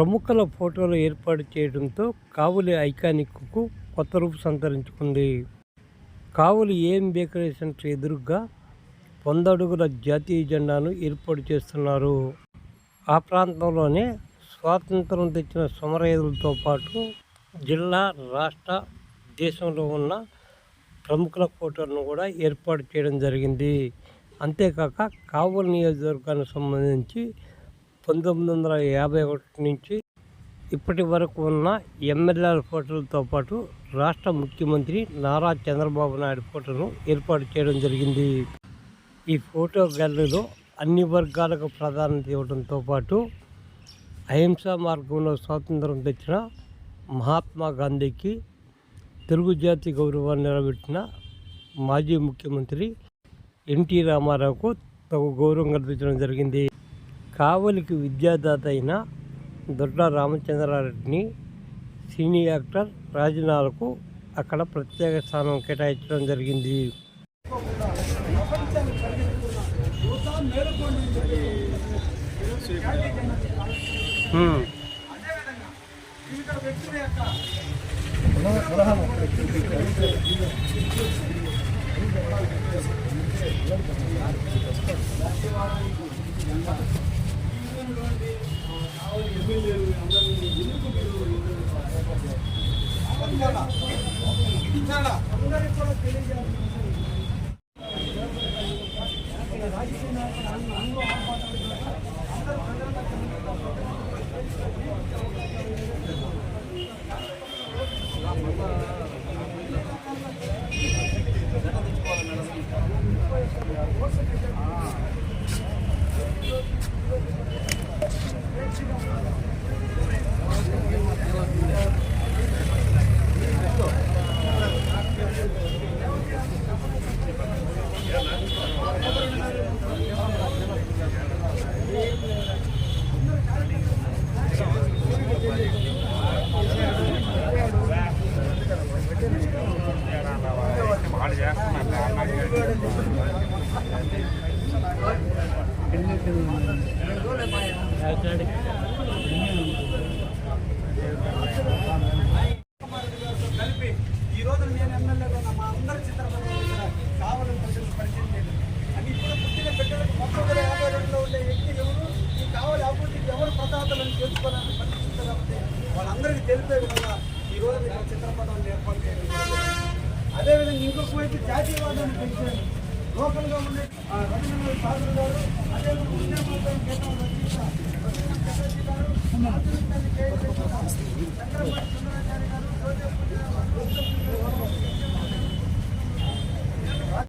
ప్రముఖుల ఫోటోలు ఏర్పాటు చేయడంతో కావులి ఐకానిక్కు కొత్త రూపు సంతరించుకుంది. కావులి ఏం బేకరీ ఎదురుగా వంద అడుగుల జాతీయ జెండాను ఏర్పాటు చేస్తున్నారు. ఆ ప్రాంతంలోనే స్వాతంత్రం తెచ్చిన సమరయోధులతో పాటు జిల్లా రాష్ట్ర దేశంలో ఉన్న ప్రముఖుల ఫోటోలను కూడా ఏర్పాటు చేయడం జరిగింది. అంతేకాక కావలి నియోజకవర్గానికి సంబంధించి పంతొమ్మిది వందల యాభై ఒకటి నుంచి ఇప్పటి వరకు ఉన్న ఎమ్మెల్యేల ఫోటోలతో పాటు రాష్ట్ర ముఖ్యమంత్రి నారా చంద్రబాబు నాయుడు ఫోటోను ఏర్పాటు చేయడం జరిగింది. ఈ ఫోటో గ్యాలరీలో అన్ని వర్గాలకు ప్రాధాన్యత ఇవ్వడంతో పాటు అహింసా మార్గంలో స్వాతంత్రం తెచ్చిన మహాత్మా గాంధీకి తెలుగు జాతి గౌరవాన్ని నిలబెట్టిన మాజీ ముఖ్యమంత్రి ఎన్టీ రామారావుకు తగు గౌరవం కల్పించడం జరిగింది. కావలికి విద్యాదాత అయిన దొడ్డ రామచంద్రారెడ్డిని సినీ యాక్టర్ రాజనాలకు అక్కడ ప్రత్యేక స్థానం కేటాయించడం జరిగింది. హ్మ్. కలిపి ఈ రోజు నేను ఎమ్మెల్యేగా ఉన్న మా అందరి చిత్రపటం కావాలని ప్రజలకు పరిచయం చేయడం అని ఇప్పుడు పుట్టిన బిడ్డలకు మొత్తం వందల యాభై రెండులో ఉండే వ్యక్తి ఎవరు ఈ కావాలి అభివృద్ధికి ఎవరు ప్రదాతలను తెలుసుకోవాలని పరిస్థితి కాబట్టి వాళ్ళందరికీ తెలిపే విధంగా ఈ రోజు మీకు చిత్రపటాన్ని ఏర్పాటు చేయడం ఇంకొక వైపు జాతీయవాదాన్ని పెంచారు లోకల్గా ఉండే ఆ, రవీంద్రనాథ్ ఠాగూర్ గారు అదే